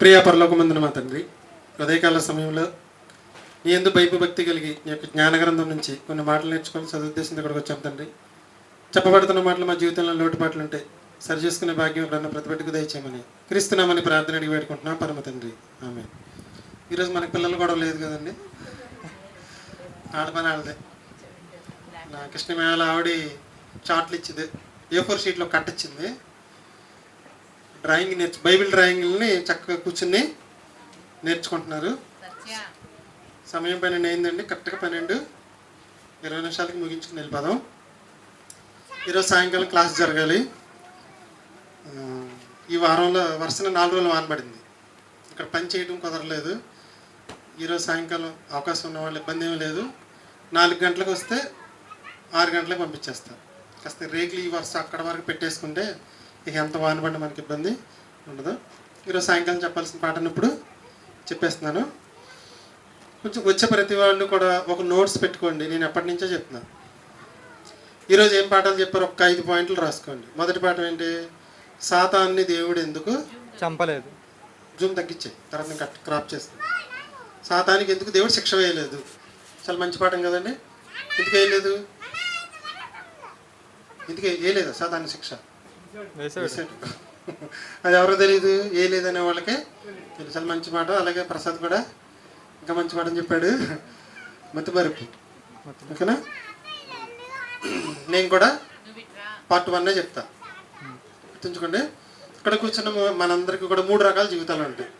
ప్రియ పరలోకమందున మా తండ్రి ఉదయకాల సమయంలో నీ ఎందు భక్తి కలిగి నీ యొక్క జ్ఞానగ్రంథం నుంచి కొన్ని మాటలు నేర్చుకొని చదువుద్దేశంతో ఇక్కడికి వచ్చాం తండ్రి. చెప్పబడుతున్న మాటలు మా జీవితంలో లోటుపాట్లు ఉంటాయి సరి చేసుకునే భాగ్యం ఎక్కడన్నా ప్రతిపెట్టుకు దయచేయమని క్రీస్తున్నామని ప్రార్థన అడిగి పెట్టుకుంటున్నాం పరమ తండ్రి. ఆమె ఈరోజు మన పిల్లలు కూడా లేదు కదండి? ఆడపని ఆడదే. నా కృష్ణమేళ ఆవిడ చాట్లు ఇచ్చింది. ఏ ఫోర్ షీట్లో కట్ ఇచ్చింది. డ్రాయింగ్ నేర్చు బైబిల్ డ్రాయింగ్ని చక్కగా కూర్చుని నేర్చుకుంటున్నారు. సమయం పన్నెండు అయిందండి కరెక్ట్గా పన్నెండు. ఇరవై నిమిషాలకి ముగించుకుని వెళ్ళిపోదాం. ఈరోజు సాయంకాలం క్లాస్ జరగాలి. ఈ వారంలో వరుసన నాలుగు రోజులు వానబడింది. ఇక్కడ పని చేయడం కుదరలేదు. ఈరోజు సాయంకాలం అవకాశం ఉన్న వాళ్ళు ఇబ్బంది ఏమీ లేదు. నాలుగు గంటలకు వస్తే ఆరు గంటలకు పంపించేస్తారు కాస్త రేగులు ఈ వరుస అక్కడ వరకు పెట్టేసుకుంటే ఇక ఎంత వానబడి మనకి ఇబ్బంది ఉండదు. ఈరోజు సాయంకాలం చెప్పాల్సిన పాటను ఇప్పుడు చెప్పేస్తున్నాను. కొంచెం వచ్చే ప్రతి వాళ్ళు కూడా ఒక నోట్స్ పెట్టుకోండి. నేను ఎప్పటి నుంచో చెప్తున్నాను ఈరోజు ఏం పాఠాలు చెప్పారు? ఒక్క ఐదు పాయింట్లు రాసుకోండి. మొదటి పాఠం ఏంటి? సాతాన్ని దేవుడు ఎందుకు చంపలేదు. జూమ్ తగ్గించే తర్వాత నేను కట్ క్రాప్ చేస్తాను. సాతానికి ఎందుకు దేవుడు శిక్ష వేయలేదు? చాలా మంచి పాఠం కదండి. ఎందుకు వేయలేదు? ఎందుకు వేయలేదా? సాతాన్ని శిక్ష. అది ఎవరో తెలియదు ఏ లేదనే వాళ్ళకి తెలుసు. మంచి మాట. అలాగే ప్రసాద్ కూడా ఇంకా మంచి మాట అని చెప్పాడు. మతి ఓకేనా? నేను కూడా పార్ట్ వన్నే చెప్తా. గుర్తుంచుకోండి. ఇక్కడ కూర్చున్న మనందరికీ కూడా మూడు రకాల జీవితాలు ఉంటాయి.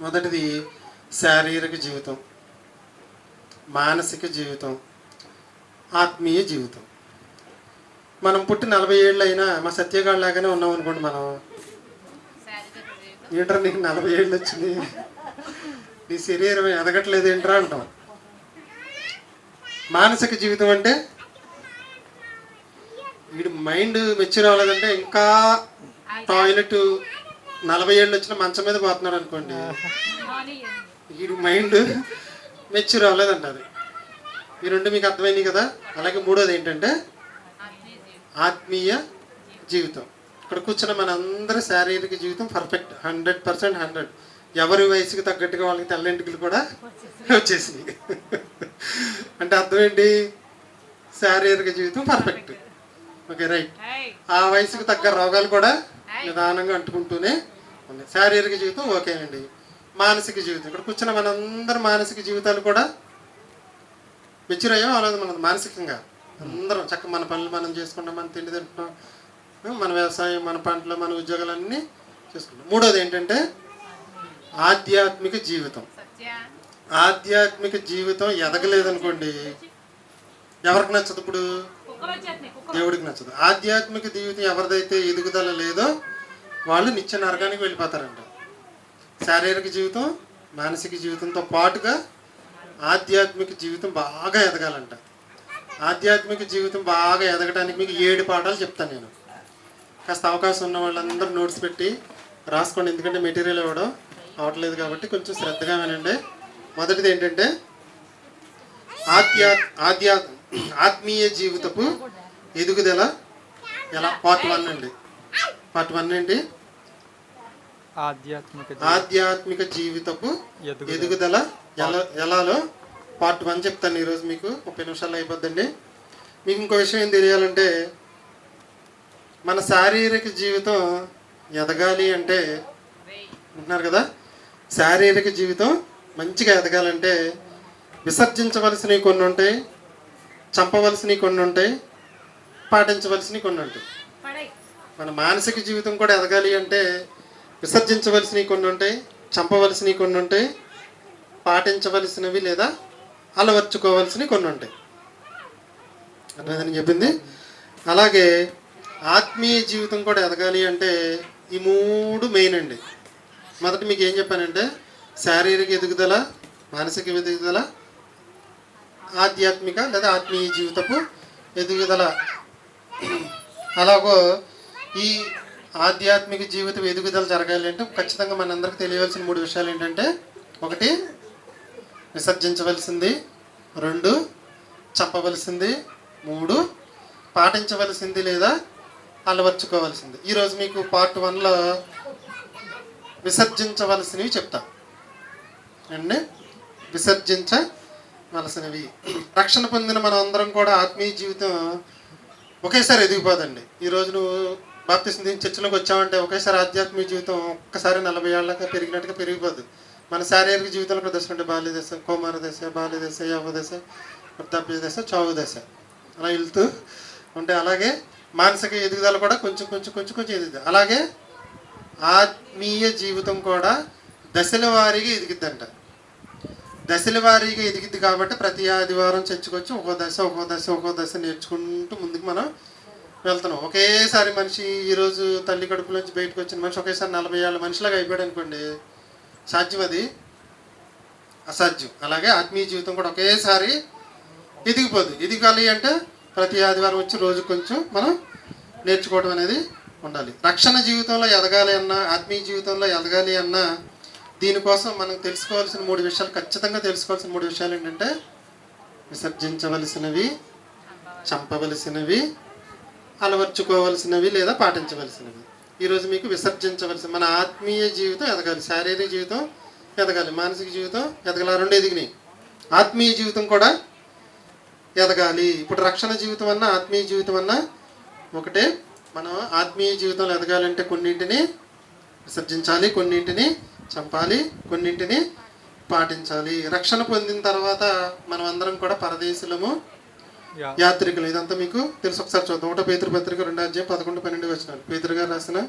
మొదటిది శారీరక జీవితం మానసిక జీవితం ఆత్మీయ జీవితం. మనం పుట్టి నలభై ఏళ్ళు అయినా మా సత్యగాడు లాగానే ఉన్నాం అనుకోండి మనం. ఏంట్రా నీకు నలభై ఏళ్ళు వచ్చింది? నీ శరీరం ఎదగట్లేదు ఏంట్రా అంటాం. మానసిక జీవితం అంటే వీడు మైండ్ మెచ్యూర్ అవ్వలేదంటే ఇంకా టాయిలెట్ నలభై ఏళ్ళు వచ్చిన మంచం మీద పోతున్నాడు అనుకోండి. వీడి మైండ్ మెచ్యూర్ అవ్వలేదంటారు. అది ఈ రెండు మీకు అర్థమైంది కదా? అలాగే మూడోది ఏంటంటే ఆత్మీయ జీవితం. ఇక్కడ కూర్చున్న మనందరి శారీరక జీవితం పర్ఫెక్ట్ హండ్రెడ్ పర్సెంట్ హండ్రెడ్ ఎవరి వయసుకి తగ్గట్టుగా వాళ్ళకి తెల్లంటికలు కూడా వచ్చేసినాయి. అంటే అర్థం ఏంటి? శారీరక జీవితం పర్ఫెక్ట్ ఓకే రైట్ ఆ వయసుకు తగ్గ రోగాలు కూడా నిదానంగా అంటుకుంటూనే ఉన్నాయి. శారీరక జీవితం ఓకే అండి. మానసిక జీవితం. ఇక్కడ కూర్చున్న మనందరి మానసిక జీవితాలు కూడా మెచ్యూర్ అయ్యాం అలాగే మన మానసికంగా. అందరం చక్క మన పనులు మనం చేసుకుంటాం మన తిండి తింటున్నాం మన వ్యవసాయం మన పంటలు మన ఉద్యోగాలన్నీ చేసుకుంటాం. మూడోది ఏంటంటే ఆధ్యాత్మిక జీవితం. ఆధ్యాత్మిక జీవితం ఎదగలేదనుకోండి ఎవరికి నచ్చదు ఇప్పుడు? దేవుడికి నచ్చదు. ఆధ్యాత్మిక జీవితం ఎవరిదైతే ఎదుగుదల లేదో వాళ్ళు నిత్య నరకానికి వెళ్ళిపోతారంట. శారీరక జీవితం మానసిక జీవితంతో పాటుగా ఆధ్యాత్మిక జీవితం బాగా ఎదగాలంట. ఆధ్యాత్మిక జీవితం బాగా ఎదగడానికి మీకు ఏడు పాఠాలు చెప్తాను నేను. కాస్త అవకాశం ఉన్న వాళ్ళందరూ నోట్స్ పెట్టి రాసుకోండి. ఎందుకంటే మెటీరియల్ ఇవ్వడం అవట్లేదు కాబట్టి కొంచెం శ్రద్ధగా వినండి. మొదటిది ఏంటంటే ఆధ్యా ఆధ్యా ఆత్మీయ జీవితపు ఎదుగుదల ఎలా? పార్ట్ వన్ అండి. పార్ట్ వన్ ఏంటి? ఆధ్యాత్మిక ఆధ్యాత్మిక జీవితపు ఎదుగుదల. ఎదుగుదల ఎలా ఎలాలో పార్ట్ వన్ చెప్తాను ఈరోజు మీకు. ముప్పై నిమిషాలు అయిపోద్దండి. మీకు ఇంకో విషయం ఏం తెలియాలంటే మన శారీరక జీవితం ఎదగాలి అంటే అంటున్నారు కదా శారీరక జీవితం మంచిగా ఎదగాలంటే విసర్జించవలసినవి కొన్ని ఉంటాయి చంపవలసినవి కొన్ని ఉంటాయి పాటించవలసినవి కొన్ని ఉంటాయి. మన మానసిక జీవితం కూడా ఎదగాలి అంటే విసర్జించవలసినవి కొన్ని ఉంటాయి చంపవలసినవి కొన్ని ఉంటాయి పాటించవలసినవి లేదా అలవర్చుకోవాల్సినవి కొన్ని ఉంటాయి. అర్థమైందని చెప్పింది. అలాగే ఆత్మీయ జీవితం కూడా ఎదగాలి అంటే ఈ మూడు మెయిన్ అండి. మొదట మీకు ఏం చెప్పానంటే శారీరక ఎదుగుదల మానసిక ఎదుగుదల ఆధ్యాత్మిక లేదా ఆత్మీయ జీవితపు ఎదుగుదల. అలాగో ఈ ఆధ్యాత్మిక జీవితం ఎదుగుదల జరగాలి అంటే ఖచ్చితంగా మనందరికి తెలియవలసిన మూడు విషయాలు ఏంటంటే ఒకటి విసర్జించవలసింది రెండు చంపవలసింది మూడు పాటించవలసింది లేదా అలవర్చుకోవలసింది. ఈరోజు మీకు పార్ట్ వన్లో విసర్జించవలసినవి చెప్తా. అండి విసర్జించవలసినవి. రక్షణ పొందిన మనం అందరం కూడా ఆత్మీయ జీవితం ఒకేసారి ఎదిగిపోదండి. ఈరోజు నువ్వు బాప్తిసం చర్చలోకి వచ్చావంటే ఒకేసారి ఆధ్యాత్మిక జీవితం ఒక్కసారి నలభై ఏళ్ళగా పెరిగినట్టుగా పెరిగిపోదు మన శారీరక జీవితంలో ప్రదర్శన అంటే బాల్య దశ కౌమార దశ బాల్య దశ యవ దశ వృద్ధాప్య దశ చావు దశ. అలా వెళ్తూ ఉంటే అలాగే మానసిక ఎదుగుదల కూడా కొంచెం కొంచెం కొంచెం కొంచెం ఎదుగుతుంది. అలాగే ఆత్మీయ జీవితం కూడా దశల వారీగా ఎదిగిద్దంట. దశల వారీగా ఎదిగిద్ది కాబట్టి ప్రతి ఆదివారం చర్చకొచ్చి ఒక్కో దశ ఒక్కో దశ ఒక్కో దశ నేర్చుకుంటూ ముందుకు మనం వెళ్తున్నాం. ఒకేసారి మనిషి ఈరోజు తల్లి కడుపులోంచి బయటకు వచ్చిన మనిషి ఒకేసారి నలభై ఏళ్ళ మనిషిలాగా అయిపోయాడు అనుకోండి. సాధ్యం అది అసాధ్యం. అలాగే ఆత్మీయ జీవితం కూడా ఒకేసారి ఎదిగిపోదు ఎదిగాలి అంటే ప్రతి ఆదివారం వచ్చి రోజు కొంచెం మనం నేర్చుకోవడం అనేది ఉండాలి. రక్షణ జీవితంలో ఎదగాలి అన్నా ఆత్మీయ జీవితంలో ఎదగాలి అన్నా దీనికోసం మనం తెలుసుకోవాల్సిన మూడు విషయాలు ఖచ్చితంగా తెలుసుకోవాల్సిన మూడు విషయాలు ఏంటంటే విసర్జించవలసినవి చంపవలసినవి అలవర్చుకోవలసినవి లేదా పాటించవలసినవి. ఈరోజు మీకు విసర్జించవలసి మన ఆత్మీయ జీవితం ఎదగాలి. శారీరక జీవితం ఎదగాలి. మానసిక జీవితం ఎదగాలి. రెండు ఎదిగినాయి ఆత్మీయ జీవితం కూడా ఎదగాలి. ఇప్పుడు రక్షణ జీవితం అన్నా ఆత్మీయ జీవితం అన్నా ఒకటే. మనం ఆత్మీయ జీవితంలో ఎదగాలంటే కొన్నింటిని విసర్జించాలి కొన్నింటిని చంపాలి కొన్నింటిని పాటించాలి. రక్షణ పొందిన తర్వాత మనం అందరం కూడా పరదేశులము యాత్రికులు ఇదంతా మీకు తెలుసు. ఒకసారి చూద్దాం. ఒకటో పేతృ పత్రిక రెండో అధ్యాయం పదకొండు పన్నెండు వచనాలు. పేతురు గారు రాసిన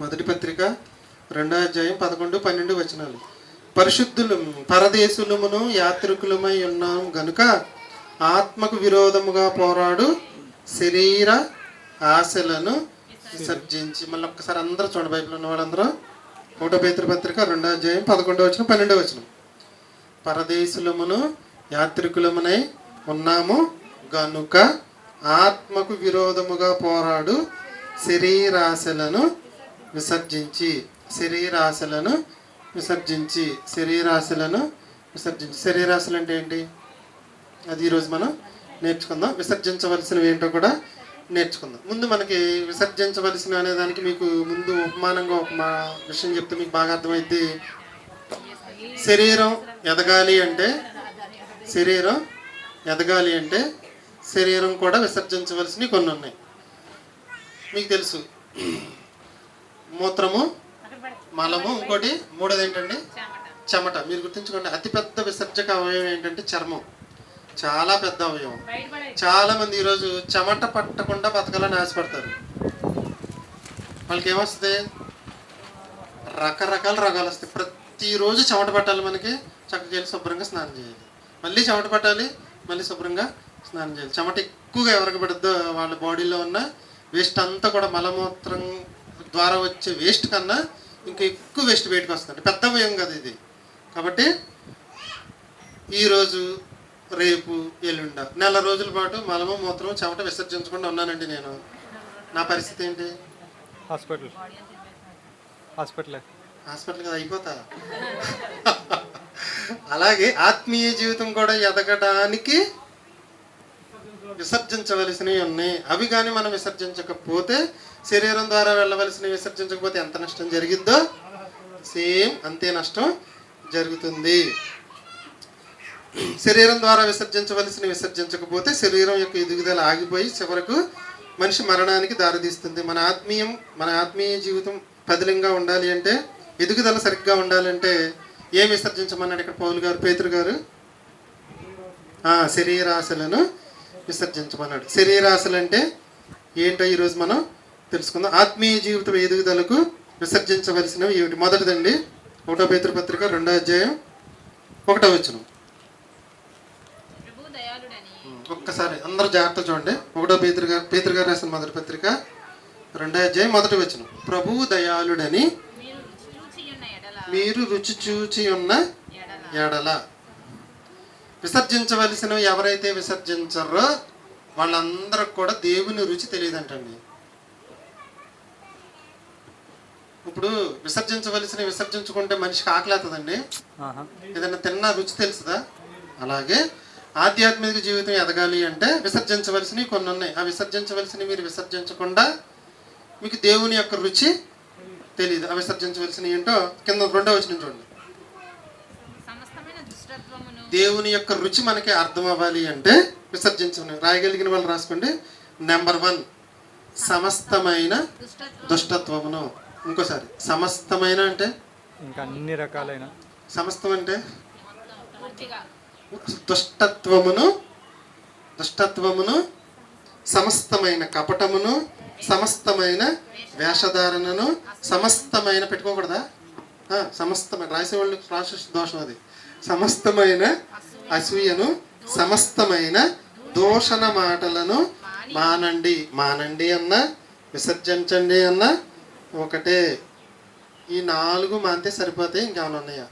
మొదటి పత్రిక రెండో అధ్యాయం పదకొండు పన్నెండు వచనాలు. పరిశుద్ధులు పరదేశులమును యాత్రికులమై ఉన్నాం గనుక ఆత్మకు విరోధముగా పోరాడు శరీర ఆశలను విసర్జించి. మళ్ళీ ఒక్కసారి అందరూ చూడండి బైబిల్ ఉన్న వాళ్ళందరూ. ఒకటో పేతృ పత్రిక రెండో అధ్యాయం పదకొండో వచనం పన్నెండో వచనం. పరదేశులమును యాత్రికులమునై ఉన్నాము గనుక ఆత్మకు విరోధముగా పోరాడు శరీరాశలను విసర్జించి శరీరాశలను విసర్జించి శరీరాశలను విసర్జించి. శరీరాశలు అంటే ఏంటి? అది ఈరోజు మనం నేర్చుకుందాం. విసర్జించవలసినవి ఏంటో కూడా నేర్చుకుందాం. ముందు మనకి విసర్జించవలసిన అనే దానికి మీకు ముందు ఉపమానంగా ఒక విషయం చెప్తే మీకు బాగా అర్థమైంది శరీరం ఎదగాలి అంటే శరీరం ఎదగాలి అంటే శరీరం కూడా విసర్జించవలసినవి కొన్ని ఉన్నాయి. మీకు తెలుసు. మూత్రము మలము ఇంకోటి మూడోది ఏంటండి చెమట. మీరు గుర్తుంచుకోండి అతిపెద్ద విసర్జక అవయవం ఏంటంటే చర్మం. చాలా పెద్ద అవయవం. చాలా మంది ఈరోజు చెమట పట్టకుండా బతకాలని ఆశపడతారు. వాళ్ళకి ఏమొస్తుంది రకరకాల రోగాలు వస్తాయి. ప్రతిరోజు చెమట పట్టాలి మనకి. చక్కగా వెళ్ళి శుభ్రంగా స్నానం చేయాలి. మళ్ళీ చెమట పట్టాలి మళ్ళీ శుభ్రంగా స్నానం చేయాలి. చెమట ఎక్కువగా ఎవరికి పడుద్దో వాళ్ళ బాడీలో ఉన్న వేస్ట్ అంతా కూడా మలమూత్రం ద్వారా వచ్చే వేస్ట్ కన్నా ఇంకా ఎక్కువ వేస్ట్ బయటకు వస్తుంది. పెద్ద భయం కదా ఇది. కాబట్టి ఈరోజు రేపు ఎల్లుండ నెల రోజుల పాటు మలము మూత్రం చెమట విసర్జించకుండా ఉన్నానండి నేను. నా పరిస్థితి ఏంటి? హాస్పిటల్. హాస్పిటలే. హాస్పిటల్ కదా అయిపోతా. అలాగే ఆత్మీయ జీవితం కూడా ఎదగడానికి విసర్జించవలసినవి ఉన్నాయి అవి కానీ మనం విసర్జించకపోతే శరీరం ద్వారా వెళ్ళవలసినవి విసర్జించకపోతే ఎంత నష్టం జరిగిద్దో సేమ్ అంతే నష్టం జరుగుతుంది. శరీరం ద్వారా విసర్జించవలసిన విసర్జించకపోతే శరీరం యొక్క ఎదుగుదల ఆగిపోయి చివరకు మనిషి మరణానికి దారితీస్తుంది. మన ఆత్మీయం మన ఆత్మీయ జీవితం పదిలంగా ఉండాలి అంటే ఎదుగుదల సరిగ్గా ఉండాలంటే ఏం విసర్జించమన్నాడు ఇక్కడ పౌలు గారు పేతురు గారు? శరీరాశలను విసర్జించమన్నాడు శరీరాశలు అంటే ఏంటో ఈరోజు మనం తెలుసుకుందాం. ఆత్మీయ జీవితం ఎదుగుదలకు విసర్జించవలసినవి ఏమిటి? మొదటిదండి ఒకటో పేతురు పత్రిక రెండో అధ్యాయం ఒకటో వచ్చిన ప్రభు ఒక్కసారి అందరూ జాగ్రత్త చూడండి. ఒకటో పేతురు గారు పేతురు గారు రాసిన మొదటి పత్రిక రెండో అధ్యాయం మొదటి వచ్చిన ప్రభువు దయాళుడని మీరు రుచి చూచి ఉన్న ఎడల. విసర్జించవలసినవి ఎవరైతే విసర్జించరో వాళ్ళందరికి కూడా దేవుని రుచి తెలియదంటండి. ఇప్పుడు విసర్జించవలసిన విసర్జించుకుంటే మనిషికి ఆకలేతుందండి. ఏదైనా తిన్న రుచి తెలుసుదా అలాగే ఆధ్యాత్మిక జీవితం ఎదగాలి అంటే విసర్జించవలసినవి కొన్ని ఉన్నాయి. ఆ విసర్జించవలసినవి మీరు విసర్జించకుండా మీకు దేవుని యొక్క రుచి తెలియదు. అవి విసర్జించవలసిన ఏంటో కింద రెండో వచ్చిన చూడండి. దేవుని యొక్క రుచి మనకి అర్థం అవ్వాలి అంటే విసర్జించమని రాయగలిగిన వాళ్ళు రాసుకోండి. నెంబర్ వన్ సమస్తమైన దుష్టత్వం దుష్టత్వమును. ఇంకోసారి సమస్తమైన అంటే? ఇంకా అన్ని రకాలైన. సమస్తం అంటే? దుష్టత్వమును దుష్టత్వమును సమస్తమైన కపటమును సమస్తమైన వేషధారణను సమస్తమైన పెట్టుకోకూడదా? సమస్తమైన. రాసేవాళ్ళు ప్రాసెస్ దోషం అది. సమస్తమైన అసూయను సమస్తమైన దూషణ మాటలను మానండి. మానండి అన్న విసర్జించండి అన్న ఒకటే. ఈ నాలుగు మాంతే సరిపోతాయి ఇంకేమైనా ఉన్నాయా?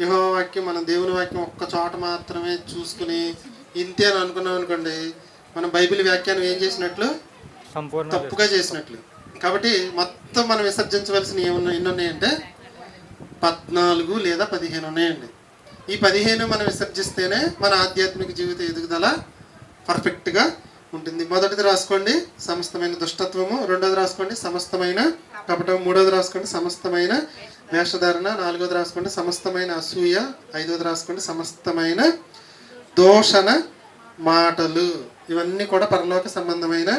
యహో వాక్యం మనం దేవుని వాక్యం ఒక్క చోట మాత్రమే చూసుకుని ఇంతే అని అనుకున్నాం అనుకోండి మనం బైబిల్ వ్యాఖ్యానం ఏం చేసినట్లు? సంపూర్ణ తప్పుగా చేసినట్లు. కాబట్టి మొత్తం మనం విసర్జించవలసిన ఏమన్నా ఎన్ని ఉన్నాయంటే? పద్నాలుగు లేదా పదిహేను ఉన్నాయండి. ఈ పదిహేను మనం విసర్జిస్తేనే మన ఆధ్యాత్మిక జీవిత ఎదుగుదల పర్ఫెక్ట్గా ఉంటుంది. మొదటిది రాసుకోండి సమస్తమైన దుష్టత్వము. రెండోది రాసుకోండి సమస్తమైన కపటం మూడోది రాసుకోండి సమస్తమైన వేషధారణ. నాలుగోది రాసుకోండి సమస్తమైన అసూయ. ఐదోది రాసుకోండి సమస్తమైన దోషణ మాటలు. ఇవన్నీ కూడా పరలోక సంబంధమైన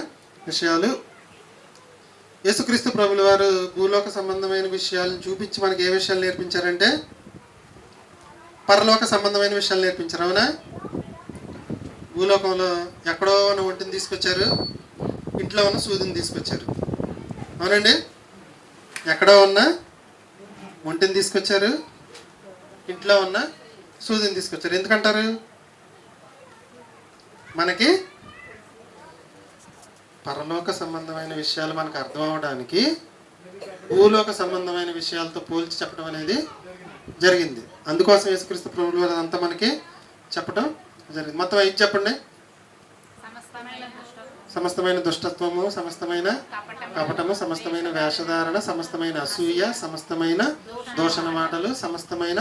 విషయాలు. యేసుక్రీస్తు ప్రభుల వారు భూలోక సంబంధమైన విషయాలను చూపించి మనకి ఏ విషయాలు నేర్పించారంటే పరలోక సంబంధమైన విషయాలు నేర్పించారు అవునా? భూలోకంలో ఎక్కడో ఉన్న ఒంటిని తీసుకొచ్చారు ఇంట్లో ఉన్న సూదిని తీసుకొచ్చారు. అవునండి? ఎక్కడో ఉన్న ఒంటిని తీసుకొచ్చారు ఇంట్లో ఉన్న సూదిని తీసుకొచ్చారు. ఎందుకంటారు? మనకి పరలోక సంబంధమైన విషయాలు మనకు అర్థం అవడానికి భూలోక సంబంధమైన విషయాలతో పోల్చి చెప్పడం అనేది జరిగింది. అందుకోసం యేసుక్రీస్తు ప్రభులు అంతా మనకి చెప్పడం జరిగింది. మొత్తం ఐదు చెప్పండి? సమస్తమైన దుష్టత్వం. సమస్తమైన దుష్టత్వము సమస్తమైన కపటము. కపటము సమస్తమైన వేషధారణ సమస్తమైన అసూయ సమస్తమైన దూషణ. మాటలు సమస్తమైన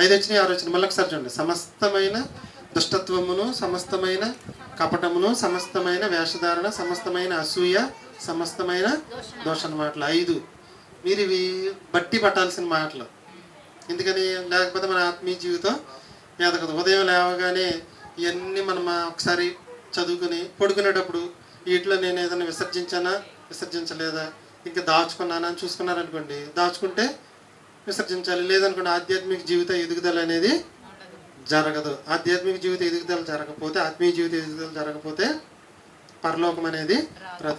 ఐదు వచ్చినాయి ఆరు వచ్చినాయి. మళ్ళీ ఒకసారి చూడండి. సమస్తమైన దుష్టత్వమును సమస్తమైన కపటమును సమస్తమైన వేషధారణ సమస్తమైన అసూయ సమస్తమైన దూషణ మాటలు. ఐదు. మీరు ఇవి బట్టి పట్టాల్సిన మాటలు. ఎందుకని? లేకపోతే మన ఆత్మీయ జీవితం ఎదగదు ఉదయం లేవగానే ఇవన్నీ మనం ఒకసారి చదువుకుని పడుకునేటప్పుడు వీటిలో నేను ఏదైనా విసర్జించానా? విసర్జించలేదా? ఇంకా దాచుకున్నానా అని చూసుకున్నారనుకోండి దాచుకుంటే విసర్జించాలి. లేదనుకోండి ఆధ్యాత్మిక జీవిత ఎదుగుదల అనేది జరగదు. ఆధ్యాత్మిక జీవిత ఎదుగుదల జరగకపోతే ఆత్మీయ జీవిత ఎదుగుదల జరగకపోతే పరలోకం అనేది.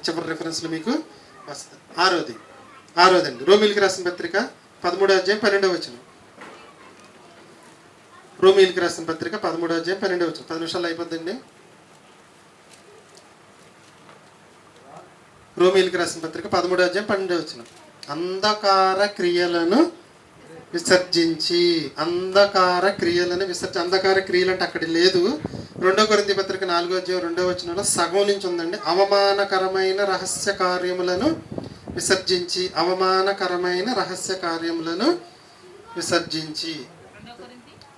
చివరి రెఫరెన్స్లు మీకు వస్తుంది. ఆరోది. ఆరోదండి రోమిల్కి రాసిన పత్రిక పదమూడో అధ్యాయం పన్నెండవ వచ్చిన రోమిల్కి రాసిన పత్రిక పదమూడో అధ్యాయం పన్నెండవ వచ్చిన పది నిమిషాలు అయిపోద్దండి రోమిల్కి రాసిన పత్రిక పదమూడో అధ్యాయం పన్నెండవ వచ్చిన అంధకార క్రియలను విసర్జించి అంధకార క్రియలను విసర్జి అంధకార క్రియలు అంటే అక్కడ లేదు. రెండో కొరింది పత్రిక నాలుగో అధ్యాయం రెండో వచనంలో సగం నుంచి ఉందండి. అవమానకరమైన రహస్య కార్యములను విసర్జించి అవమానకరమైన రహస్య కార్యములను విసర్జించి.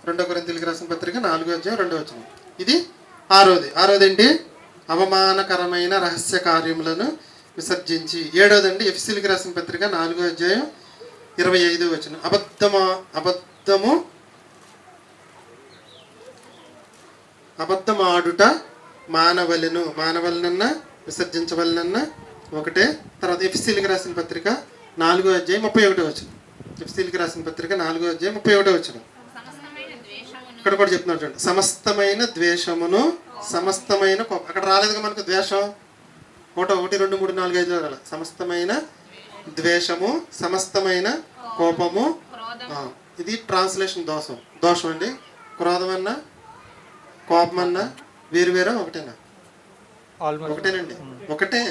రెండో కొరింథీ రాసిన పత్రిక నాలుగో అధ్యాయం రెండో వచ్చిన ఇది ఆరోది. ఆరోది ఏంటి అవమానకరమైన రహస్య కార్యములను విసర్జించి. ఏడోదండి ఎఫ్సీలకు రాసిన పత్రిక నాలుగో అధ్యాయం ఇరవై ఐదు వచనం. అబద్ధమా అబద్ధము అబద్ధమాడుట మానవలను. మానవలనన్నా విసర్జించవలనన్న ఒకటే తర్వాత ఎఫ్సీలకు రాసిన పత్రిక నాలుగో అధ్యాయం ముప్పై ఒకటో వచనం. ఎఫ్సీలకు రాసిన పత్రిక నాలుగో అధ్యాయం ముప్పై ఒకటో వచనం. సమస్తమైన ద్వేషమును ఇక్కడ కూడా చెప్తున్నాడు చూడండి. సమస్తమైన ద్వేషమును సమస్తమైన కోపం. అక్కడ రాలేదుగా మనకు ద్వేషం? ఒకటో ఒకటి రెండు మూడు నాలుగు ఐదు రాల. సమస్తమైన ద్వేషము సమస్తమైన కోపము. ఇది ట్రాన్స్లేషన్ దోషం. దోషం అండి. క్రోధం అన్నా కోపం అన్నా వేరు వేరే ఒకటేనా? ఆల్మోస్ట్ ఒకటేనండి. ఒకటే.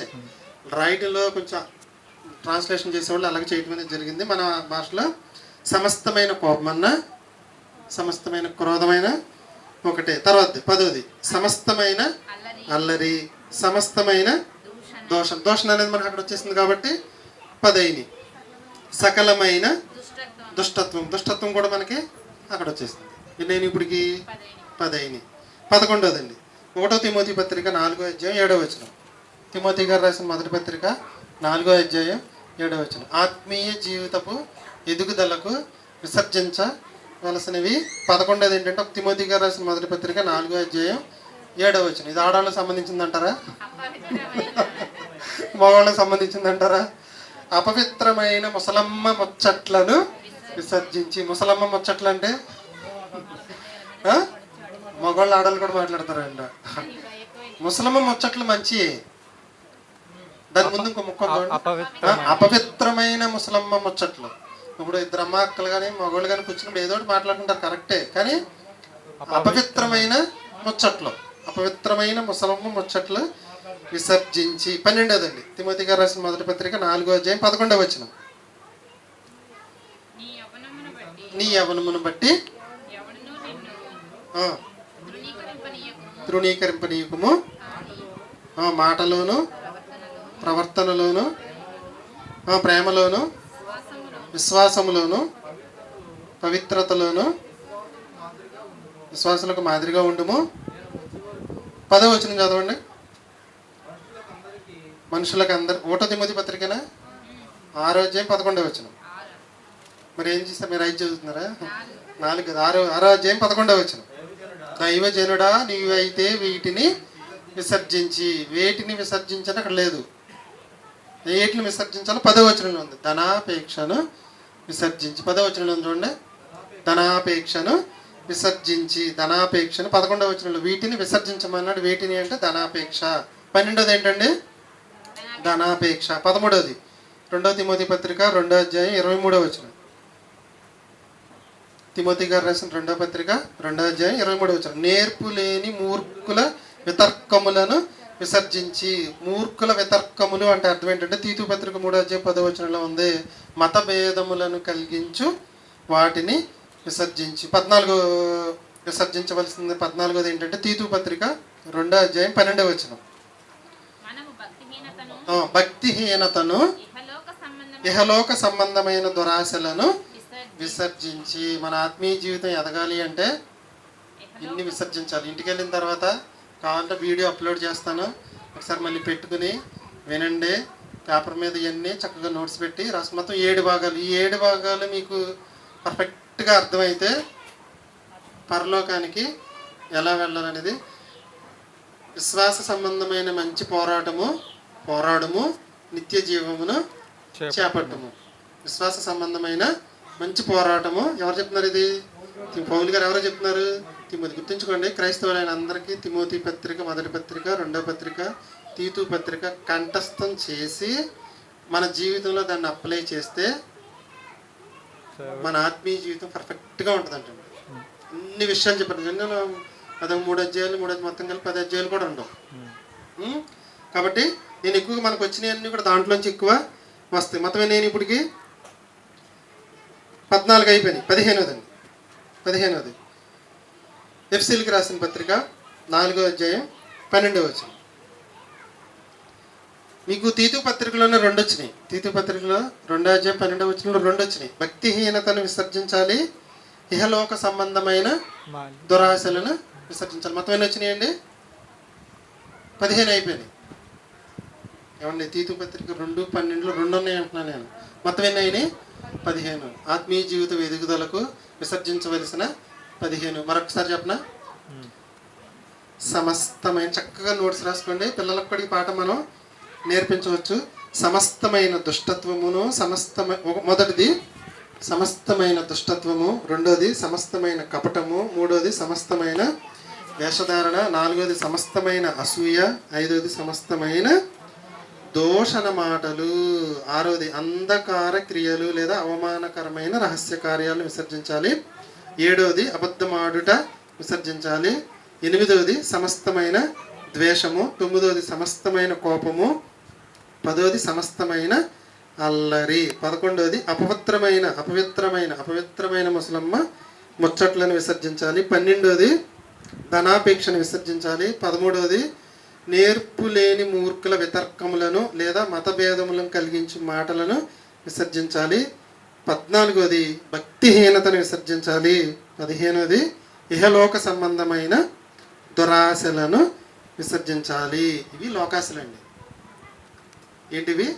రైట్లో కొంచెం ట్రాన్స్లేషన్ చేసేవాళ్ళు అలాగే చేయడం అనేది జరిగింది. మన భాషలో సమస్తమైన కోపం అన్నా సమస్తమైన క్రోధమైన ఒకటే తర్వాత పదోది సమస్తమైన అల్లరి. సమస్తమైన దోషం. దోషం అనేది మనకు అక్కడ వచ్చేసింది కాబట్టి పదైని. సకలమైన దుష్టత్వం. దుష్టత్వం. కూడా మనకి అక్కడ వచ్చేసింది. నేను ఇప్పటికి? పదైన. పదకొండోదండి. ఒకటో తిమోతి పత్రిక నాలుగో అధ్యాయం ఏడో వచనం. తిమోతి గారు రాసిన మొదటి పత్రిక నాలుగో అధ్యాయం ఏడో వచ్చిన ఆత్మీయ జీవితపు ఎదుగుదలకు విసర్జించవలసినవి పదకొండోది ఏంటంటే ఒక తిమోతి గారు రాసిన మొదటి పత్రిక నాలుగో అధ్యాయం ఏడో వచ్చిన ఇది ఆడవాళ్ళకి సంబంధించిందంటారా? అపవిత్రమైన మగవాళ్ళకి సంబంధించిందంటారా? అపవిత్రమైన ముసలమ్మ ముచ్చట్లను విసర్జించి ముసలమ్మ ముచ్చట్లు అంటే మగవాళ్ళు ఆడవాళ్ళు కూడా మాట్లాడతారండి ముసలమ్మ ముచ్చట్లు మంచి దాని ముందు ఇంకో ముక్క అపవిత్రమైన ముసలమ్మ ముచ్చట్లు. ఇప్పుడు ఇద్దరు అమ్మ అక్కలు కానీ మగవాళ్ళు కానీ కూర్చున్నప్పుడు ఏదో ఒకటి మాట్లాడుకుంటారు కరెక్టే. కానీ అపవిత్రమైన ముచ్చట్లు. అపవిత్రమైన ముసలమ్మ ముచ్చట్లు విసర్జించి పన్నెండోదండి. తిమోతి గారు రాసిన మొదటి పత్రిక నాలుగో అధ్యాయం పదకొండవ వచ్చిన నీ యవనమును బట్టి తృణీకరింపనీయకుము. మాటలోను ప్రవర్తనలోను ఆ, ప్రేమలోను విశ్వాసములోను పవిత్రతలోను విశ్వాసులకు మాదిరిగా ఉండము. పదవి వచనం చదవండి. మనుషులకు అందరు ఓటో తిమ్మతి పత్రికనా? ఆరోగ్యం పదకొండవ వచనం. మరి ఏం చేస్తారు మీరు ఐదు చదువుతున్నారా? నాలుగు ఆరో ఆరో అధ్యాయం పదకొండవ వచనం. దైవజనుడా నీవైతే వీటిని విసర్జించి వేటిని విసర్జించని అక్కడ లేదు ఏట్లు విసర్జించాలో పదవచనంలో ఉంది. ధనాపేక్షను విసర్జించి పదవచనంలో చూడండి. ధనాపేక్షను విసర్జించి ధనాపేక్షను పదకొండవ వచనంలో వీటిని విసర్జించమన్నాడు. వీటిని అంటే ధనాపేక్ష. పన్నెండోది ఏంటండి? ధనాపేక్ష. పదమూడవది రెండవ తిమోతి పత్రిక రెండో అధ్యాయం ఇరవై మూడవ వచనం తిమోతి గారు రాసిన రెండో పత్రిక రెండో అధ్యాయం ఇరవై మూడవ వచనం నేర్పు లేని మూర్ఖుల వితర్కములను విసర్జించి మూర్ఖుల వితర్కములు అంటే అర్థం ఏంటంటే తీతు పత్రిక మూడో అధ్యాయం పదో వచనంలో ఉంది. మత భేదములను కలిగించు వాటిని విసర్జించి. పద్నాలుగో విసర్జించవలసింది పద్నాలుగోది ఏంటంటే తీతు పత్రిక రెండో అధ్యాయం పన్నెండవ వచనం. భక్తిహీనతను ఇహలోక సంబంధం ఇహలోక సంబంధమైన దురాశలను విసర్జి విసర్జించి మన ఆత్మీయ జీవితం ఎదగాలి అంటే ఇన్ని విసర్జించాలి. ఇంటికి వెళ్ళిన తర్వాత కావాలంటే వీడియో అప్లోడ్ చేస్తాను. ఒకసారి మళ్ళీ పెట్టుకుని వినండి. పేపర్ మీద ఇవన్నీ చక్కగా నోట్స్ పెట్టి రాసి మొత్తం ఏడు భాగాలు. ఈ ఏడు భాగాలు మీకు పర్ఫెక్ట్గా అర్థమైతే పరలోకానికి ఎలా వెళ్ళాలనేది. విశ్వాస సంబంధమైన మంచి పోరాటము పోరాడము నిత్య జీవమును చేపట్టము విశ్వాస సంబంధమైన మంచి పోరాటము. ఎవరు చెప్తున్నారు ఇది? పౌలు గారు ఎవరో చెప్తున్నారు? తిమోతి గుర్తుంచుకోండి క్రైస్తవులైన అందరికీ తిమోతి పత్రిక మొదటి పత్రిక రెండో పత్రిక తీతు పత్రిక కంఠస్థం చేసి మన జీవితంలో దాన్ని అప్లై చేస్తే మన ఆత్మీయ జీవితం పర్ఫెక్ట్గా ఉంటుందంట అన్ని విషయాలు చెప్పండి ఎన్నో అదే మూడు అధ్యాయులు మూడు మొత్తం కలిపి పది అధ్యాయులు కూడా ఉండవు. కాబట్టి నేను ఎక్కువగా మనకు వచ్చినవన్నీ కూడా దాంట్లోంచి ఎక్కువ వస్తాయి. మొత్తమే నేను ఇప్పటికి పద్నాలుగు అయిపోయినాయి. పదిహేనోదండి. అండి పదిహేనోది. ఎఫ్సీల్కి రాసిన పత్రిక నాలుగో అధ్యాయం పన్నెండవ వచ్చింది మీకు తీతు పత్రికలోనే రెండు వచ్చినాయి తీతు పత్రికలో రెండో అధ్యాయం పన్నెండవ వచ్చిన రెండు వచ్చినాయి భక్తిహీనతను విసర్జించాలి. ఇహలోక సంబంధమైన దురాశలను విసర్జించాలి. మొత్తం ఎన్ని వచ్చినాయండి పదిహేను అయిపోయినాయి. ఏమండి తీతు పత్రిక రెండు పన్నెండులో రెండు ఉన్నాయి అంటున్నాను నేను. మొత్తం ఎన్ని అయినాయి? పదిహేను. ఆత్మీయ జీవితం ఎదుగుదలకు విసర్జించవలసిన పదిహేను. మరొకసారి చెప్పనా? సమస్తమైన చక్కగా నోట్స్ రాసుకోండి. పిల్లలకు కూడా ఈ పాట మనం నేర్పించవచ్చు. సమస్తమైన దుష్టత్వమును సమస్తమ మొదటిది సమస్తమైన దుష్టత్వము. రెండోది సమస్తమైన కపటము. మూడోది సమస్తమైన వేషధారణ. నాలుగోది సమస్తమైన అసూయ. ఐదోది సమస్తమైన దోషణ మాటలు. ఆరోది అంధకార క్రియలు లేదా అవమానకరమైన రహస్య కార్యాలను విసర్జించాలి. ఏడోది అబద్ధమాడుట విసర్జించాలి. ఎనిమిదవది సమస్తమైన ద్వేషము. తొమ్మిదవది సమస్తమైన కోపము. పదవది సమస్తమైన అల్లరి. పదకొండవది అపవిత్రమైన అపవిత్రమైన అపవిత్రమైన ముసలమ్మ ముచ్చట్లను విసర్జించాలి. పన్నెండోది ధనాపేక్షను విసర్జించాలి. పదమూడవది నేర్పు లేని మూర్ఖుల వితర్కములను లేదా మతభేదములను కలిగించే మాటలను విసర్జించాలి. పద్నాలుగోది భక్తిహీనతను విసర్జించాలి. పదిహేనోది ఇహలోక సంబంధమైన దురాశలను విసర్జించాలి. ఇవి లోకాశలండి. ఏంటివి?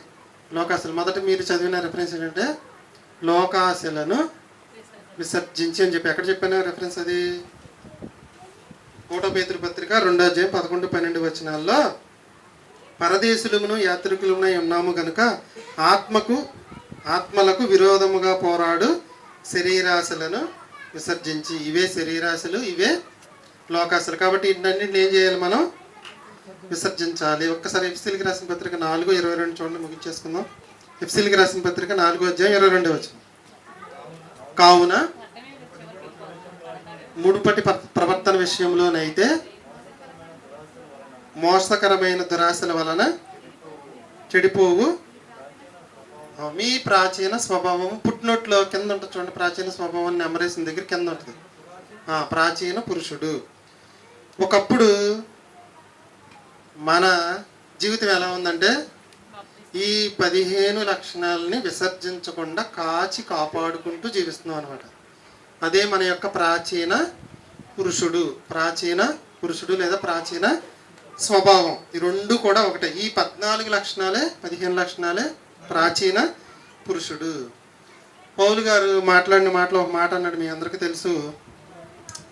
లోకాశలు. మొదట మీరు చదివిన రెఫరెన్స్ ఏంటంటే లోకాశలను విసర్జించి అని చెప్పి. ఎక్కడ చెప్పాను రెఫరెన్స్ అది? కూటపేతృ పత్రిక రెండో అధ్యాయం పదకొండు పన్నెండు వచనాల్లో పరదేశులమును యాత్రికులమునై ఉన్నాము కనుక ఆత్మకు ఆత్మలకు విరోధముగా పోరాడు శరీరాశలను విసర్జించి. ఇవే శరీరాశలు ఇవే లోకాశలు. కాబట్టి వీటన్నింటిని ఏం చేయాలి మనం? విసర్జించాలి. ఒక్కసారి ఎఫ్సీలకి రాసిన పత్రిక నాలుగు ఇరవై రెండు చూడండి ముగించేసుకుందాం. ఎఫ్సీలకి రాసిన పత్రిక నాలుగు అధ్యాయం ఇరవై రెండు వచ్చింది కావున ముడుపటి ప్రవర్తన విషయంలోనైతే మోసకరమైన దురాశల వలన చెడిపోవు మీ ప్రాచీన స్వభావం పుట్టినట్లో కింద ఉంటుంది చూడండి ప్రాచీన స్వభావం నెమరేసిన దగ్గర కింద ఉంటుంది. ప్రాచీన పురుషుడు. ఒకప్పుడు మన జీవితం ఎలా ఉందంటే ఈ పదిహేను లక్షణాలని విసర్జించకుండా కాచి కాపాడుకుంటూ జీవిస్తున్నాం అనమాట అదే మన యొక్క ప్రాచీన పురుషుడు ప్రాచీన పురుషుడు లేదా ప్రాచీన స్వభావం. ఈ రెండు కూడా ఒకటే. ఈ పద్నాలుగు లక్షణాలే పదిహేను లక్షణాలే ప్రాచీన పురుషుడు. పౌలు గారు మాట్లాడిన మాటలో ఒక మాట అన్నాడు మీ అందరికీ తెలుసు.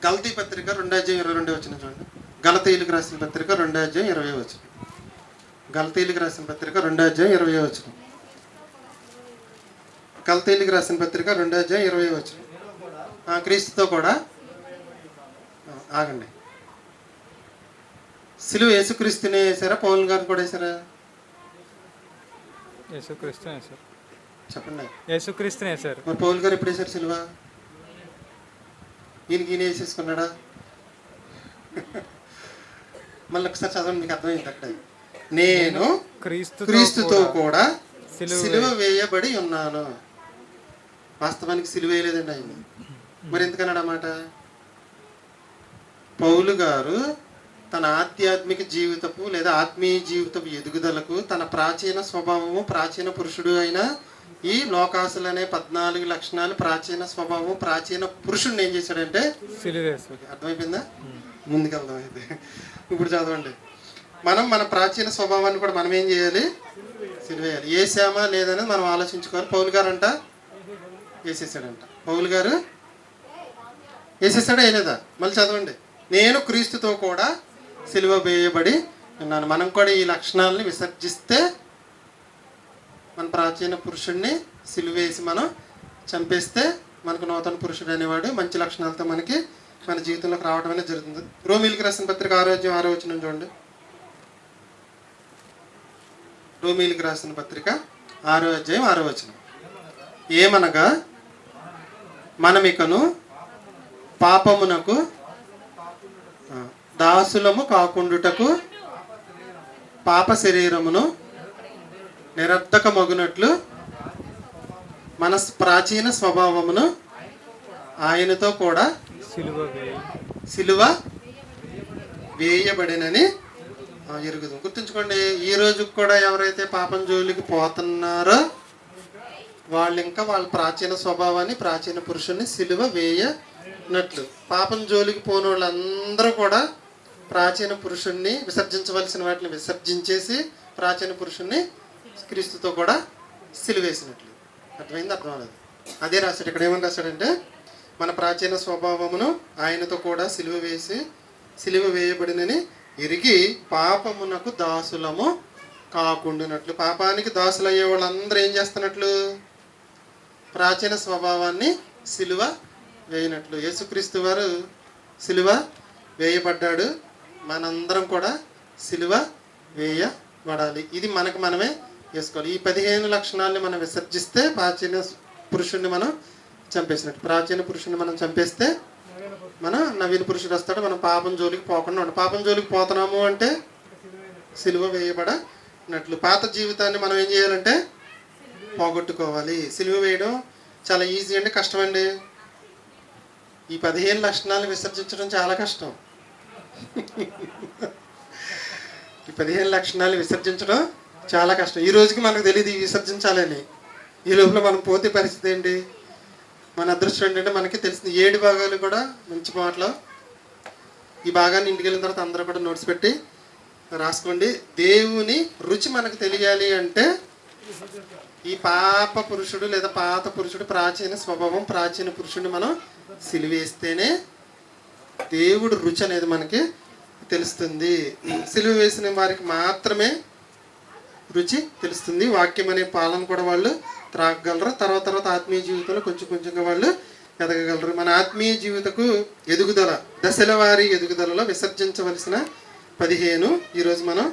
గలతీ పత్రిక రెండో అధ్యాయం ఇరవై రెండు వచ్చిన చూడండి. గలతీలకు రాసిన పత్రిక రెండో అధ్యాయం ఇరవై వచ్చిన. గలతీలకు రాసిన పత్రిక రెండో అధ్యాయం ఇరవై వచ్చిన. గలతీలకు రాసిన పత్రిక రెండో అధ్యాయం ఇరవై వచ్చిన. ఆ, క్రీస్తుతో కూడా ఆగండి. సిలువ యేసుక్రీస్తునే వేసారా పౌల్ గారు కూడా వేసారా యేసుక్రీస్తునే సార్. చెప్పండి. యేసుక్రీస్తునే సార్. మరి పౌల్ గారు ఎప్పుడు వేసారు సిలువ? ఈయనకి ఈయన వేసేసుకున్నాడా? మళ్ళీ ఒకసారి చదవండి మీకు అర్థమైంది అక్కడ నేను క్రీస్తు క్రీస్తుతో కూడా సిలువ. సిలువ వేయబడి ఉన్నాను. వాస్తవానికి సిలువ వేయలేదండి ఆయన. మరి ఎందుకన్నాడు అన్నమాట పౌలు గారు తన ఆధ్యాత్మిక జీవితపు లేదా ఆత్మీయ జీవితపు ఎదుగుదలకు తన ప్రాచీన స్వభావము ప్రాచీన పురుషుడు అయిన ఈ లోకాసులు అనే పద్నాలుగు లక్షణాలు ప్రాచీన స్వభావం ప్రాచీన పురుషుడిని ఏం చేశాడంటే అర్థమైపోయిందా? ముందుకెళ్దాం అయితే. ఇప్పుడు చదవండి. మనం మన ప్రాచీన స్వభావాన్ని కూడా మనం ఏం చేయాలి? సిరివేయాలి వేసామా లేదనేది మనం ఆలోచించుకోవాలి. పౌలు గారు అంట వేసేసాడంట పౌలు గారు? వేసేసాడా వేయలేదా మళ్ళీ చదవండి. నేను క్రీస్తుతో కూడా సిలువ వేయబడి ఉన్నాను. మనం కూడా ఈ లక్షణాలని విసర్జిస్తే మన ప్రాచీన పురుషుణ్ణి సిలువేసి మనం చంపేస్తే మనకు నూతన పురుషుడు అనేవాడు మంచి లక్షణాలతో మనకి మన జీవితంలోకి రావడం అనేది జరుగుతుంది. రోమిలికి రాసిన పత్రిక ఆరోగ్యం ఆరో చూడండి. రోమిలికి రాసిన పత్రిక ఆరో అధ్యాయం ఆరో వచనం ఏమనగా మనమికను పాపమునకు దాసులము కాకుండుటకు పాప శరీరమును నిరర్ధకమగునట్లు మన ప్రాచీన స్వభావమును ఆయనతో కూడా సిలువ వేయబడినని ఎరుగుదు. గుర్తుంచుకోండి ఈ రోజు కూడా ఎవరైతే పాపం జోలికి పోతున్నారో వాళ్ళు ఇంకా వాళ్ళ ప్రాచీన స్వభావాన్ని ప్రాచీన పురుషుని సిలువ వేయనట్లు పాపం జోలికి పోని వాళ్ళందరూ కూడా ప్రాచీన పురుషుణ్ణి విసర్జించవలసిన వాటిని విసర్జించేసి ప్రాచీన పురుషుణ్ణి క్రీస్తుతో కూడా సిలివేసినట్లు. అర్థమైంది? అర్థం అవ్వలేదు అదే రాశాడు. ఇక్కడ ఏమని రాశాడంటే మన ప్రాచీన స్వభావమును ఆయనతో కూడా సిలువ వేసి సిలువ వేయబడినని ఎరిగి పాపమునకు దాసులము కాకుండానట్లు. పాపానికి దాసులయ్యే వాళ్ళందరూ ఏం చేస్తున్నట్లు? ప్రాచీన స్వభావాన్ని సిలువ వేయనట్లు. యేసుక్రీస్తు వారు సిలువ వేయబడ్డాడు. మనందరం కూడా సిలువ వేయబడాలి. ఇది మనకు మనమే వేసుకోవాలి. ఈ పదిహేను లక్షణాలని మనం విసర్జిస్తే ప్రాచీన పురుషుణ్ణి మనం చంపేసినట్టు. ప్రాచీన పురుషుణ్ణి మనం చంపేస్తే మన నవీన పురుషుడు వస్తాడు. మనం పాపం జోలికి పోకుండా ఉండం. పాపం జోలికి పోతున్నాము అంటే సిలువ వేయబడనట్లు. పాత జీవితాన్ని మనం ఏం చేయాలంటే పోగొట్టుకోవాలి. సిలువ వేయడం చాలా ఈజీ అండి. కష్టం అండి ఈ పదిహేను లక్షణాలు విసర్జించడం చాలా కష్టం. ఈ పదిహేను లక్షణాలు విసర్జించడం చాలా కష్టం. ఈ రోజుకి మనకు తెలియదు విసర్జించాలని. ఈ లోపల మనం పోతే పరిస్థితి ఏంటి? మన అదృష్టం ఏంటంటే మనకి తెలిసింది ఏడు భాగాలు కూడా మంచి పాటలు ఈ భాగాన్ని ఇంటికి వెళ్ళిన తర్వాత అందరూ కూడా నోట్స్ పెట్టి రాసుకోండి. దేవుని రుచి మనకు తెలియాలి అంటే ఈ పాప పురుషుడు లేదా పాత పురుషుడు ప్రాచీన స్వభావం ప్రాచీన పురుషుడిని మనం సిలివేస్తేనే దేవుడు రుచి అనేది మనకి తెలుస్తుంది. సిలువ వేసిన వారికి మాత్రమే రుచి తెలుస్తుంది. వాక్యం అనే పాలన కూడా వాళ్ళు త్రాగగలరు. తర్వాత తర్వాత ఆత్మీయ జీవితంలో కొంచెం కొంచెంగా వాళ్ళు ఎదగగలరు. మన ఆత్మీయ జీవితకు ఎదుగుదల దశల వారి ఎదుగుదలలో విసర్జించవలసిన పదిహేను ఈరోజు మనం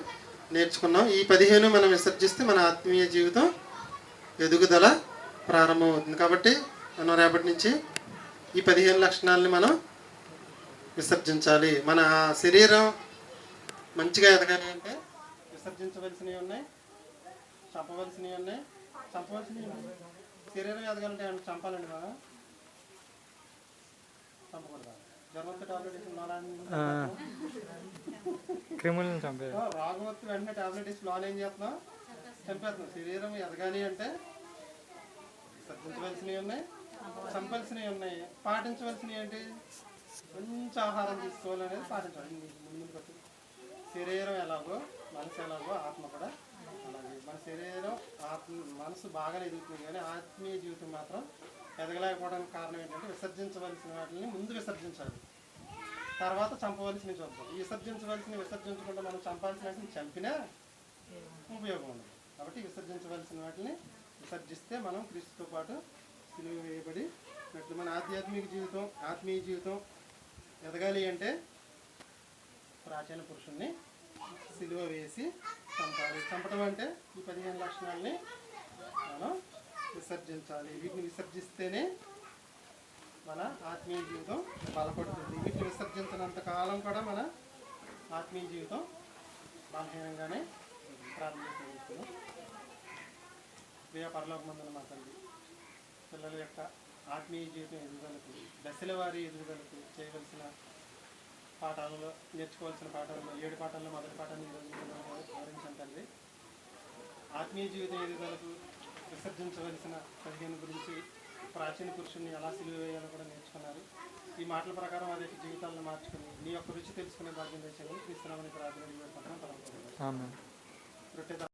నేర్చుకున్నాం. ఈ పదిహేను మనం విసర్జిస్తే మన ఆత్మీయ జీవితం ఎదుగుదల ప్రారంభమవుతుంది. కాబట్టి మనం రేపటి నుంచి ఈ పదిహేను లక్షణాలని మనం విసర్జించాలి. మన శరీరం మంచిగా ఎదగాలి అంటే విసర్జించవలసినవి ఉన్నాయి. చంపవలసినవి ఉన్నాయి. చంపవలసినవి ఉన్నాయి. శరీరం ఎదగాలంటే ఏమన్నా చంపాలండి మనం చంపకూడదా? జ్వరంతో వెంటనే టాబ్లెట్ ఇచ్చి లోన్ ఏం చేస్తున్నాం చంపేస్తున్నాం శరీరం ఎదగాలి అంటే విసర్జించవలసినవి ఉన్నాయి. చంపవలసినవి ఉన్నాయి. పాటించవలసినవి ఏంటి? కొంచెం ఆహారం తీసుకోవాలనేది పాటించాలి. ముందు ముందు శరీరం ఎలాగో మనసు ఎలాగో ఆత్మ కూడా అలాగే. మన శరీరం ఆత్మ మనసు బాగానే ఎదుగుతుంది కానీ ఆత్మీయ జీవితం మాత్రం ఎదగలేకపోవడానికి కారణం ఏంటంటే విసర్జించవలసిన వాటిని ముందు విసర్జించాలి. తర్వాత చంపవలసిన చూద్దాం. ఈ విసర్జించవలసిన విసర్జించకుండా మనం చంపాల్సిన వాటిని చంపినా ఉపయోగం ఉండదు. కాబట్టి విసర్జించవలసిన వాటిని విసర్జిస్తే మనం క్రీస్తుతో పాటు సిలువ వేయబడి మన ఆధ్యాత్మిక జీవితం ఆత్మీయ జీవితం ఎదగాలి అంటే ప్రాచీన పురుషుణ్ణి సిలువ వేసి చంపాలి. చంపడం అంటే ఈ పదిహేను లక్షణాలని మనం విసర్జించాలి. వీటిని విసర్జిస్తేనే మన ఆత్మీయ జీవితం బలపడుతుంది. వీటిని విసర్జించినంత కాలం కూడా మన ఆత్మీయ జీవితం బలహీనంగానే ప్రారంభిస్తున్నాం ప్రియ పరలోకమందున మా తల్లి పిల్లల యొక్క ఆత్మీయ జీవితం ఎదుగుదలకు దశల వారి ఎదుగుదలకు చేయవలసిన పాఠాలలో నేర్చుకోవాల్సిన పాఠాలలో ఏడు పాఠాల్లో మొదటి పాఠాన్ని ఈరోజు మనం వివరించాం తండ్రి ఆత్మీయ జీవితం ఎదుగుదలకు విసర్జించవలసిన పదిహేను గురించి ప్రాచీన పురుషుని ఎలా సిలువ వేయాలో కూడా నేర్చుకున్నారు. ఈ మాటల ప్రకారం వారి యొక్క జీవితాలను మార్చుకుని నీ యొక్క రుచి తెలుసుకునే భాగ్యం తెచ్చాను క్రీస్తునామని ప్రార్థన